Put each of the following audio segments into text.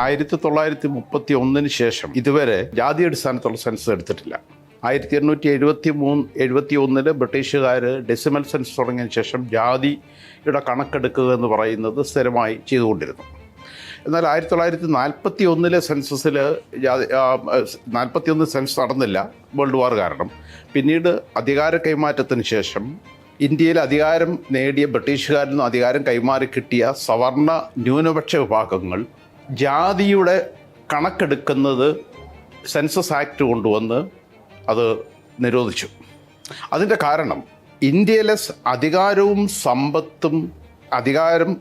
ആയിരത്തി തൊള്ളായിരത്തി മുപ്പത്തി ഒന്നിന് ശേഷം ഇതുവരെ ജാതി അടിസ്ഥാനത്തുള്ള സെൻസസ് എടുത്തിട്ടില്ല. ആയിരത്തി എണ്ണൂറ്റി എഴുപത്തി മൂന്ന് എഴുപത്തി ഒന്നിൽ ബ്രിട്ടീഷുകാർ ഡെസിമൽ സെൻസ് തുടങ്ങിയതിന് ശേഷം ജാതിയുടെ കണക്കെടുക്കുക എന്ന് പറയുന്നത് സ്ഥിരമായി ചെയ്തുകൊണ്ടിരുന്നു. എന്നാൽ ആയിരത്തി തൊള്ളായിരത്തി നാൽപ്പത്തി ഒന്നിലെ സെൻസസിൽ ജാതി നാൽപ്പത്തി ഒന്ന് സെൻസസ് നടന്നില്ല വേൾഡ് വാർ കാരണം. പിന്നീട് അധികാര കൈമാറ്റത്തിന് ശേഷം ഇന്ത്യയിൽ അധികാരം നേടിയ ബ്രിട്ടീഷുകാരിൽ നിന്ന് അധികാരം കൈമാറി കിട്ടിയ സവർണ ന്യൂനപക്ഷ വിഭാഗങ്ങൾ ജാതിയുടെ കണക്കെടുക്കുന്നത് സെൻസസ് ആക്ട് കൊണ്ടുവന്ന് അത് നിരോധിച്ചു. അതിന്റെ കാരണം ഇന്ത്യയിലെ അധികാരവും സമ്പത്തും അധികാരം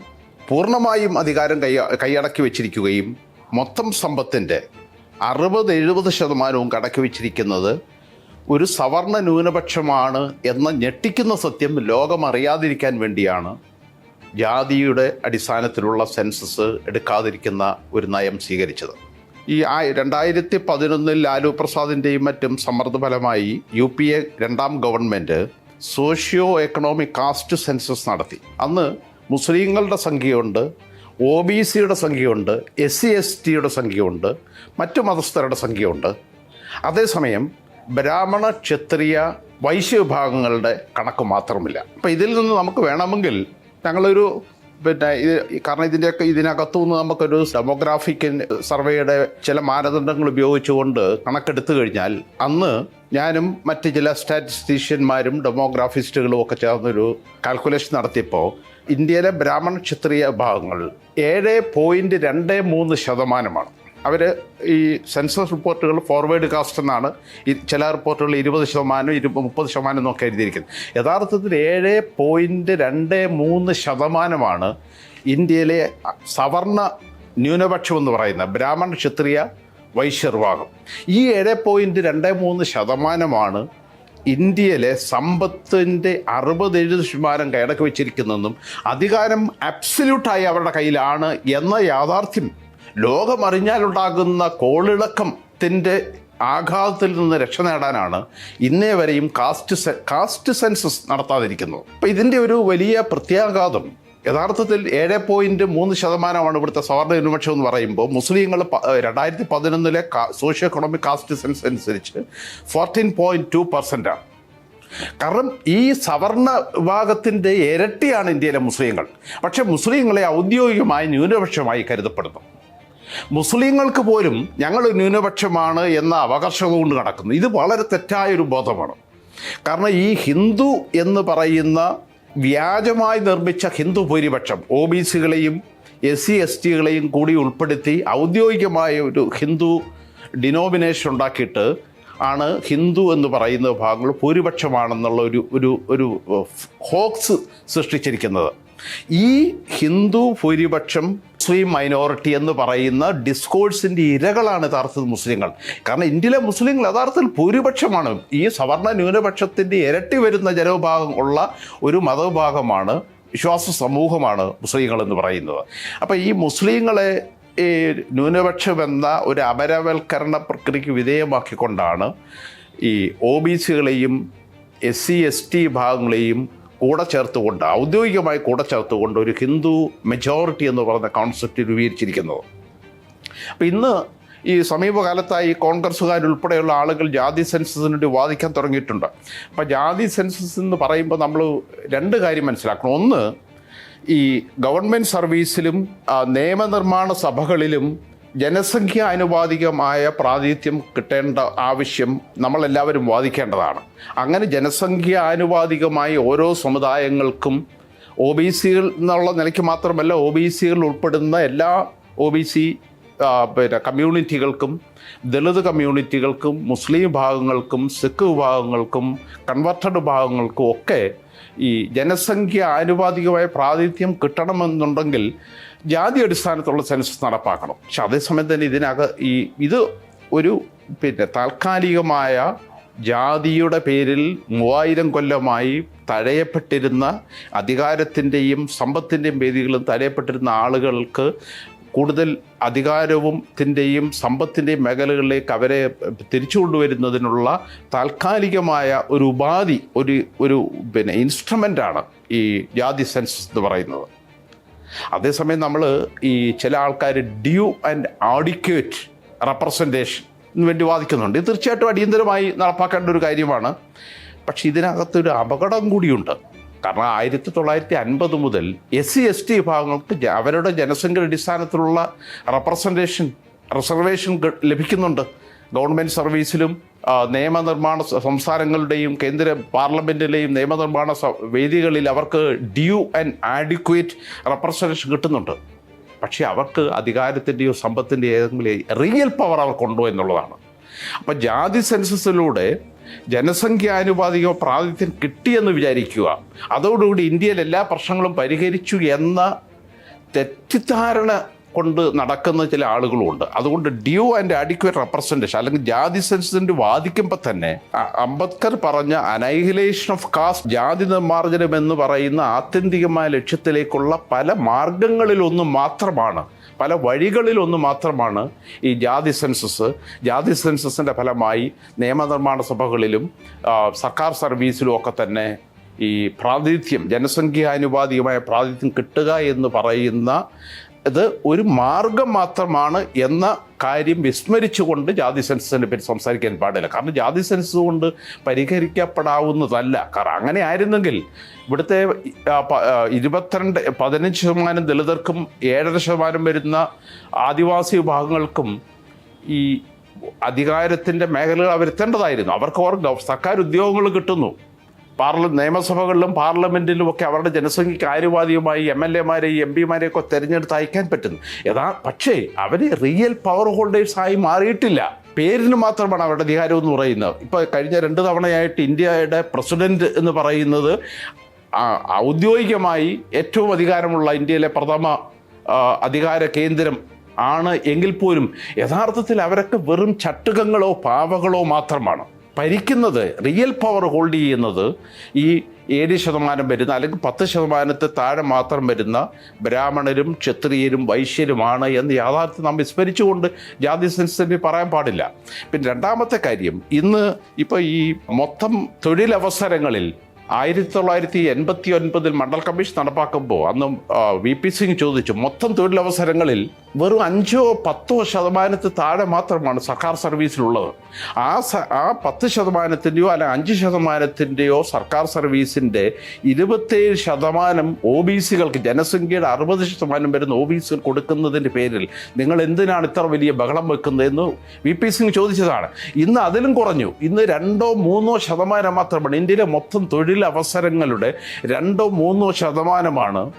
പൂർണമായും അധികാരം കൈ കൈയടക്കി വെച്ചിരിക്കുകയും മൊത്തം സമ്പത്തിന്റെ അറുപത് എഴുപത് ശതമാനവും കടക്കി വെച്ചിരിക്കുന്നത് ഒരു സവർണ ന്യൂനപക്ഷമാണ് എന്ന ഞെട്ടിക്കുന്ന സത്യം ലോകം അറിയാതിരിക്കാൻ വേണ്ടിയാണ് ജാതിയുടെ അടിസ്ഥാനത്തിലുള്ള സെൻസസ് എടുക്കാതിരിക്കുന്ന ഒരു നയം സ്വീകരിച്ചത്. ഈ ആ രണ്ടായിരത്തി പതിനൊന്നിൽ ലാലു പ്രസാദിന്റെയും മറ്റും സമ്മർദ്ദഫലമായി യു പി എ രണ്ടാം government socio economic caste census നടത്തി. അന്ന് മുസ്ലിങ്ങളുടെ സംഖ്യയുണ്ട് ഒ ബി സിയുടെ സംഖ്യയുണ്ട് എസ് സി എസ് ടിയുടെ സംഖ്യയുണ്ട് മറ്റു മതസ്ഥരുടെ സംഖ്യയുണ്ട്. അതേസമയം ബ്രാഹ്മണ ക്ഷത്രിയ വൈശ്യ വിഭാഗങ്ങളുടെ കണക്ക് മാത്രമില്ല. അപ്പോൾ ഇതിൽ നിന്ന് നമുക്ക് വേണമെങ്കിൽ ഞങ്ങളൊരു പിന്നെ ഇത് കാരണം ഇതിന്റെയൊക്കെ ഇതിനകത്തു നിന്ന് നമുക്കൊരു ഡെമോഗ്രാഫിക് സർവേയുടെ ചില മാനദണ്ഡങ്ങൾ ഉപയോഗിച്ചുകൊണ്ട് കണക്കെടുത്തു കഴിഞ്ഞാൽ അന്ന് ഞാനും മറ്റ് ചില സ്റ്റാറ്റിസ്റ്റീഷ്യന്മാരും ഡെമോഗ്രാഫിസ്റ്റുകളും ഒക്കെ ചേർന്നൊരു കാൽക്കുലേഷൻ നടത്തിയപ്പോൾ ഇന്ത്യയിലെ ബ്രാഹ്മണ ക്ഷത്രിയ വിഭാഗങ്ങൾ ഏഴ് പോയിന്റ് രണ്ട് മൂന്ന് ശതമാനമാണ്. അവർ ഈ സെൻസസ് റിപ്പോർട്ടുകൾ ഫോർവേഡ് കാസ്റ്റ് എന്നാണ് ചില റിപ്പോർട്ടുകൾ ഇരുപത് ശതമാനം ഇരു മുപ്പത് ശതമാനം എന്നൊക്കെ എഴുതിയിരിക്കുന്നത്. യഥാർത്ഥത്തിൽ ഏഴ് പോയിന്റ് രണ്ട് മൂന്ന് ശതമാനമാണ് ഇന്ത്യയിലെ സവർണ ന്യൂനപക്ഷം എന്ന് പറയുന്ന ബ്രാഹ്മണ ക്ഷത്രിയ വൈശ്യർവാഹം ഈ ഏഴ് പോയിന്റ് രണ്ട് മൂന്ന് ശതമാനമാണ് ഇന്ത്യയിലെ സമ്പത്തിന്റെ അറുപത് എഴുപത് ശതമാനം കൈയടക്കി വെച്ചിരിക്കുന്നതെന്നും അധികാരം അബ്സല്യൂട്ടായി അവരുടെ കയ്യിലാണ് എന്ന യാഥാർത്ഥ്യം ലോകമറിഞ്ഞാലുണ്ടാകുന്ന കോളിളക്കത്തിന്റെ ആഘാതത്തിൽ നിന്ന് രക്ഷ നേടാനാണ് ഇന്നേ വരെയും കാസ്റ്റ് സെ കാസ്റ്റ് സെൻസസ് നടത്താതിരിക്കുന്നത്. അപ്പോൾ ഇതിന്റെ ഒരു വലിയ പ്രത്യാഘാതം യഥാർത്ഥത്തിൽ ഏഴ് പോയിന്റ് മൂന്ന് ശതമാനമാണ് ഇവിടുത്തെ സവർണ ന്യൂനപക്ഷം എന്ന് പറയുമ്പോൾ മുസ്ലിങ്ങൾ രണ്ടായിരത്തി പതിനൊന്നിലെ സോഷ്യോ എക്കണോമിക് കാസ്റ്റ് സെൻസ് അനുസരിച്ച് ഫോർട്ടീൻ പോയിന്റ് ടു പെർസെന്റാണ് കാരണം ഈ സവർണ വിഭാഗത്തിന്റെ ഇരട്ടിയാണ് ഇന്ത്യയിലെ മുസ്ലിങ്ങൾ. പക്ഷേ മുസ്ലിങ്ങളെ ഔദ്യോഗികമായി ന്യൂനപക്ഷമായി കരുതപ്പെടുന്നു. മുസ്ലിങ്ങൾക്ക് പോലും ഞങ്ങൾ ന്യൂനപക്ഷമാണ് എന്ന അവകാശം കൊണ്ട് നടക്കുന്നു. ഇത് വളരെ തെറ്റായൊരു ബോധമാണ്. കാരണം ഈ ഹിന്ദു എന്ന് പറയുന്ന വ്യാജമായി നിർമ്മിച്ച ഹിന്ദു ഭൂരിപക്ഷം ഒ ബി സികളെയും എസ് സി എസ് ടികളെയും കൂടി ഉൾപ്പെടുത്തി ഔദ്യോഗികമായ ഒരു ഹിന്ദു ഡിനോമിനേഷൻ ഉണ്ടാക്കിയിട്ട് ആണ് ഹിന്ദു എന്ന് പറയുന്ന ഭാഗങ്ങൾ ഭൂരിപക്ഷമാണെന്നുള്ള ഒരു ഒരു ഒരു ഹോക്സ് സൃഷ്ടിച്ചിരിക്കുന്നത്. ഈ ഹിന്ദു ഭൂരിപക്ഷം മുസ്ലിം മൈനോറിറ്റി എന്ന് പറയുന്ന ഡിസ്കോഴ്സിന്റെ ഇരകളാണ് യഥാർത്ഥത്തിൽ മുസ്ലിങ്ങൾ. കാരണം ഇന്ത്യയിലെ മുസ്ലിങ്ങൾ യഥാർത്ഥത്തിൽ ഭൂരിപക്ഷമാണ്. ഈ സവർണ ന്യൂനപക്ഷത്തിന്റെ ഇരട്ടി വരുന്ന ജനവിഭാഗം ഉള്ള ഒരു മതവിഭാഗമാണ് വിശ്വാസ സമൂഹമാണ് മുസ്ലിങ്ങൾ എന്ന് പറയുന്നത്. അപ്പോൾ ഈ മുസ്ലിങ്ങളെ ഈ ന്യൂനപക്ഷമെന്ന ഒരു അപരവൽക്കരണ പ്രക്രിയക്ക് വിധേയമാക്കിക്കൊണ്ടാണ് ഈ ഒ ബി സികളെയും എസ് സി എസ് ടി വിഭാഗങ്ങളെയും കൂടെ ചേർത്തുകൊണ്ട് ഔദ്യോഗികമായി കൂടെ ചേർത്തുകൊണ്ട് ഒരു ഹിന്ദു മെജോറിറ്റി എന്ന് പറയുന്ന കോൺസെപ്റ്റ് രൂപീകരിച്ചിരിക്കുന്നത്. അപ്പം ഇന്ന് ഈ സമീപകാലത്തായി കോൺഗ്രസ്സുകാരുൾപ്പെടെയുള്ള ആളുകൾ ജാതി സെൻസസിന് വേണ്ടി വാദിക്കാൻ തുടങ്ങിയിട്ടുണ്ട്. അപ്പം ജാതി സെൻസസ് എന്ന് പറയുമ്പോൾ നമ്മൾ രണ്ട് കാര്യം മനസ്സിലാക്കണം. ഒന്ന് ഈ ഗവൺമെന്റ് സർവീസിലും നിയമനിർമ്മാണ സഭകളിലും ജനസംഖ്യ ആനുപാതികമായ പ്രാതിനിധ്യം കിട്ടേണ്ട ആവശ്യം നമ്മളെല്ലാവരും വാദിക്കേണ്ടതാണ്. അങ്ങനെ ജനസംഖ്യ ആനുപാതികമായി ഓരോ സമുദായങ്ങൾക്കും ഒ ബി സികൾ എന്നുള്ള നിലയ്ക്ക് മാത്രമല്ല ഒ ബി സികൾ ഉൾപ്പെടുന്ന എല്ലാ ഒ ബി സി പിന്നെ കമ്മ്യൂണിറ്റികൾക്കും ദളിത് കമ്മ്യൂണിറ്റികൾക്കും മുസ്ലിം വിഭാഗങ്ങൾക്കും സിഖ് വിഭാഗങ്ങൾക്കും കൺവെർട്ടഡ് വിഭാഗങ്ങൾക്കും ഒക്കെ ഈ ജനസംഖ്യ ആനുപാതികമായ പ്രാതിനിധ്യം കിട്ടണമെന്നുണ്ടെങ്കിൽ ജാതി അടിസ്ഥാനത്തുള്ള സെൻസസ് നടപ്പാക്കണം. പക്ഷെ അതേസമയം തന്നെ ഇതിനക ഈ ഇത് ഒരു പിന്നെ താൽക്കാലികമായ ജാതിയുടെ പേരിൽ മൂവായിരം കൊല്ലമായി തഴയപ്പെട്ടിരുന്ന അധികാരത്തിന്റെയും സമ്പത്തിന്റെയും വേദികളും തഴയപ്പെട്ടിരുന്ന ആളുകൾക്ക് കൂടുതൽ അധികാരവും ത്തിന്റെയും സമ്പത്തിന്റെയും മേഖലകളിലേക്ക് അവരെ തിരിച്ചു കൊണ്ടുവരുന്നതിനുള്ള താൽക്കാലികമായ ഒരു ഉപാധി ഒരു ഒരു പിന്നെ ഇൻസ്ട്രുമെന്റാണ് ഈ ജാതി സെൻസസ് എന്ന് പറയുന്നത്. അതേസമയം നമ്മൾ ഈ ചില ആൾക്കാർ ഡ്യൂ ആൻഡ് ആഡിക്വേറ്റ് റെപ്രസെന്റേഷൻ വേണ്ടി വാദിക്കുന്നുണ്ട്. ഇത് തീർച്ചയായിട്ടും അടിയന്തരമായി നടപ്പാക്കേണ്ട ഒരു കാര്യമാണ്. പക്ഷെ ഇതിനകത്തൊരു അപകടം കൂടിയുണ്ട്. കാരണം ആയിരത്തി തൊള്ളായിരത്തി അൻപത് മുതൽ എസ് സി എസ് ടി വിഭാഗങ്ങൾക്ക് അവരുടെ ജനസംഖ്യ അടിസ്ഥാനത്തിലുള്ള റെപ്രസെന്റേഷൻ റിസർവേഷൻ ലഭിക്കുന്നുണ്ട്. ഗവൺമെന്റ് സർവീസിലും നിയമനിർമ്മാണ സംസ്ഥാനങ്ങളുടെയും കേന്ദ്ര പാർലമെന്റിലെയും നിയമനിർമ്മാണ വേദികളിൽ അവർക്ക് ഡ്യൂ ആൻഡ് ആഡിക്വേറ്റ് റെപ്രസെന്റേഷൻ കിട്ടുന്നുണ്ട്. പക്ഷേ അവർക്ക് അധികാരത്തിന്റെയോ സമ്പത്തിന്റെയോ ഏതെങ്കിലും റിയൽ പവർ അവർക്കുണ്ടോ എന്നുള്ളതാണ്. അപ്പം ജാതി സെൻസസിലൂടെ ജനസംഖ്യാനുപാതിക പ്രാതിനിധ്യം കിട്ടിയെന്ന് വിചാരിക്കുക അതോടുകൂടി ഇന്ത്യയിൽ എല്ലാ പ്രശ്നങ്ങളും പരിഹരിച്ചു എന്ന തെറ്റിദ്ധാരണ കൊണ്ട് നടക്കുന്ന ചില ആളുകളുമുണ്ട്. അതുകൊണ്ട് ഡ്യൂ ആൻഡ് ആഡിക്വേറ്റ് റെപ്രസെന്റേഷൻ അല്ലെങ്കിൽ ജാതി സെൻസസിന്റെ വാദിക്കുമ്പോൾ തന്നെ അംബേദ്കർ പറഞ്ഞ അനൈഹിലേഷൻ ഓഫ് കാസ്റ്റ് ജാതി നിർമ്മാർജനം എന്ന് പറയുന്ന ആത്യന്തികമായ ലക്ഷ്യത്തിലേക്കുള്ള പല മാർഗങ്ങളിലൊന്നും മാത്രമാണ് പല വഴികളിലൊന്ന് മാത്രമാണ് ഈ ജാതി സെൻസസ്. ജാതി സെൻസസിന്റെ ഫലമായി നിയമനിർമ്മാണ സഭകളിലും സർക്കാർ സർവീസിലും ഒക്കെ തന്നെ ഈ പ്രാതിനിധ്യം ജനസംഖ്യാനുപാതികമായ പ്രാതിനിധ്യം കിട്ടുക എന്ന് പറയുന്ന ഇത് ഒരു മാർഗം മാത്രമാണ് എന്ന കാര്യം വിസ്മരിച്ചുകൊണ്ട് ജാതി സെൻസസിനെ പറ്റി സംസാരിക്കാൻ പാടില്ല. കാരണം ജാതി സെൻസസ് കൊണ്ട് പരിഹരിക്കപ്പെടാവുന്നതല്ല. കാരണം അങ്ങനെ ആയിരുന്നെങ്കിൽ ഇവിടുത്തെ ഇരുപത്തിരണ്ട് പതിനഞ്ച് ശതമാനം ദളിതർക്കും ഏഴര ശതമാനം വരുന്ന ആദിവാസി വിഭാഗങ്ങൾക്കും ഈ അധികാരത്തിന്റെ മേഖലകൾ അവരെത്തേണ്ടതായിരുന്നു അവർക്ക് അവർ സർക്കാർ ഉദ്യോഗങ്ങൾ കിട്ടുന്നു. പാർല നിയമസഭകളിലും പാർലമെന്റിലും ഒക്കെ അവരുടെ ജനസംഖ്യയ്ക്ക് ആനുപാതികമായി എം എൽ എമാരെയും എം പിമാരെയൊക്കെ തിരഞ്ഞെടുത്ത് അയക്കാൻ പറ്റുന്നു. യഥാ പക്ഷേ അവർ റിയൽ പവർ ഹോൾഡേഴ്സ് ആയി മാറിയിട്ടില്ല. പേരിന് മാത്രമാണ് അവരുടെ അധികാരം എന്ന് പറയുന്നത്. ഇപ്പോൾ കഴിഞ്ഞ രണ്ട് തവണയായിട്ട് ഇന്ത്യയുടെ പ്രസിഡന്റ് എന്ന് പറയുന്നത് ഔദ്യോഗികമായി ഏറ്റവും അധികാരമുള്ള ഇന്ത്യയിലെ പ്രഥമ അധികാര കേന്ദ്രം ആണ് എങ്കിൽ പോലും യഥാർത്ഥത്തിൽ അവരൊക്കെ വെറും ചട്ടുകങ്ങളോ പാവകളോ മാത്രമാണ്. ഭരിക്കുന്നത് റിയൽ പവർ ഹോൾഡ് ചെയ്യുന്നത് ഈ ഏഴ് ശതമാനം വരുന്ന അല്ലെങ്കിൽ പത്ത് ശതമാനത്തെ താഴെ മാത്രം വരുന്ന ബ്രാഹ്മണരും ക്ഷത്രിയരും വൈശ്യരുമാണ് എന്ന് യാഥാർത്ഥ്യം നാം വിസ്മരിച്ചുകൊണ്ട് ജാതി സെൻസിറ്റി പറയാൻ പാടില്ല. പിന്നെ രണ്ടാമത്തെ കാര്യം ഇന്ന് ഇപ്പോൾ ഈ മൊത്തം തൊഴിലവസരങ്ങളിൽ ആയിരത്തി തൊള്ളായിരത്തി എൺപത്തി ഒൻപതിൽ മണ്ഡൽ കമ്മീഷൻ നടപ്പാക്കുമ്പോൾ അന്ന് വി പി സിംഗ് ചോദിച്ചു മൊത്തം തൊഴിലവസരങ്ങളിൽ വെറും അഞ്ചോ പത്തോ ശതമാനത്തിൽ താഴെ മാത്രമാണ് സർക്കാർ സർവീസിലുള്ളത്. ആ ആ പത്ത് ശതമാനത്തിന്റെയോ അല്ല അഞ്ച് ശതമാനത്തിന്റെയോ സർക്കാർ സർവീസിന്റെ ഇരുപത്തേഴ് ശതമാനം ഒ ബി സികൾക്ക് ജനസംഖ്യയുടെ അറുപത് ശതമാനം വരുന്ന ഒ ബി സികൾ കൊടുക്കുന്നതിന്റെ പേരിൽ നിങ്ങൾ എന്തിനാണ് ഇത്ര വലിയ ബഹളം വെക്കുന്നതെന്ന് വി പി സിംഗ് ചോദിച്ചതാണ്. ഇന്ന് അതിലും കുറഞ്ഞു. ഇന്ന് രണ്ടോ മൂന്നോ ശതമാനം മാത്രമാണ്. ഇന്ത്യയിലെ മൊത്തം തൊഴിലവസരങ്ങളുടെ രണ്ടോ മൂന്നോ ശതമാനമാണ്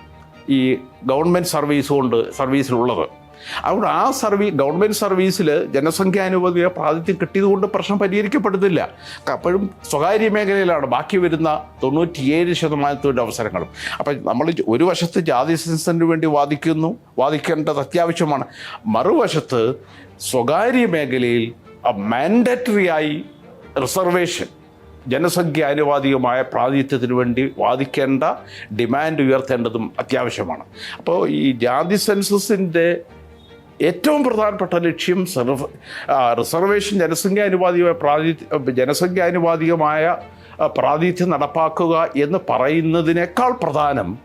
ഈ ഗവൺമെന്റ് സർവീസ് കൊണ്ട് സർവീസിലുള്ളത്. അതുകൊണ്ട് ആ സർവീ ഗവൺമെന്റ് സർവീസിൽ ജനസംഖ്യാനുപതിയെ പ്രാതിഥ്യം കിട്ടിയതുകൊണ്ട് പ്രശ്നം പരിഹരിക്കപ്പെടുന്നില്ല. അപ്പോഴും സ്വകാര്യ മേഖലയിലാണ് ബാക്കി വരുന്ന തൊണ്ണൂറ്റിയേഴ് ശതമാനത്തിന്റെ അവസരങ്ങളും. അപ്പം നമ്മൾ ഒരു വശത്ത് ജാതി സെൻസറിന് വേണ്ടി വാദിക്കുന്നു വാദിക്കേണ്ടത് അത്യാവശ്യമാണ്. മറുവശത്ത് സ്വകാര്യ മേഖലയിൽ മാൻഡറ്ററി ആയി റിസർവേഷൻ ജനസംഖ്യ ആനുപാതികമായ പ്രാതിനിധ്യത്തിന് വേണ്ടി വാദിക്കേണ്ട ഡിമാൻഡ് ഉയർത്തേണ്ടതും അത്യാവശ്യമാണ്. അപ്പോൾ ഈ ജാതി സെൻസസിന്റെ ഏറ്റവും പ്രധാനപ്പെട്ട ലക്ഷ്യം സെർവ് റിസർവേഷൻ ജനസംഖ്യാനുപാതികമായ പ്രാതിനിധ്യ ജനസംഖ്യാനുപാതികമായ പ്രാതിനിധ്യം നടപ്പാക്കുക എന്ന് പറയുന്നതിനേക്കാൾ പ്രധാനം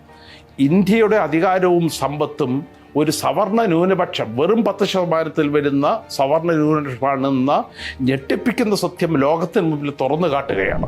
ഇന്ത്യയുടെ അധികാരവും സമ്പത്തും ഒരു സവർണ ന്യൂനപക്ഷം വെറും പത്ത് ശതമാനത്തിൽ വരുന്ന സവർണ ന്യൂനപക്ഷമാണെന്ന ഞെട്ടിപ്പിക്കുന്ന സത്യം ലോകത്തിന് മുമ്പിൽ തുറന്നു കാട്ടുകയാണ്.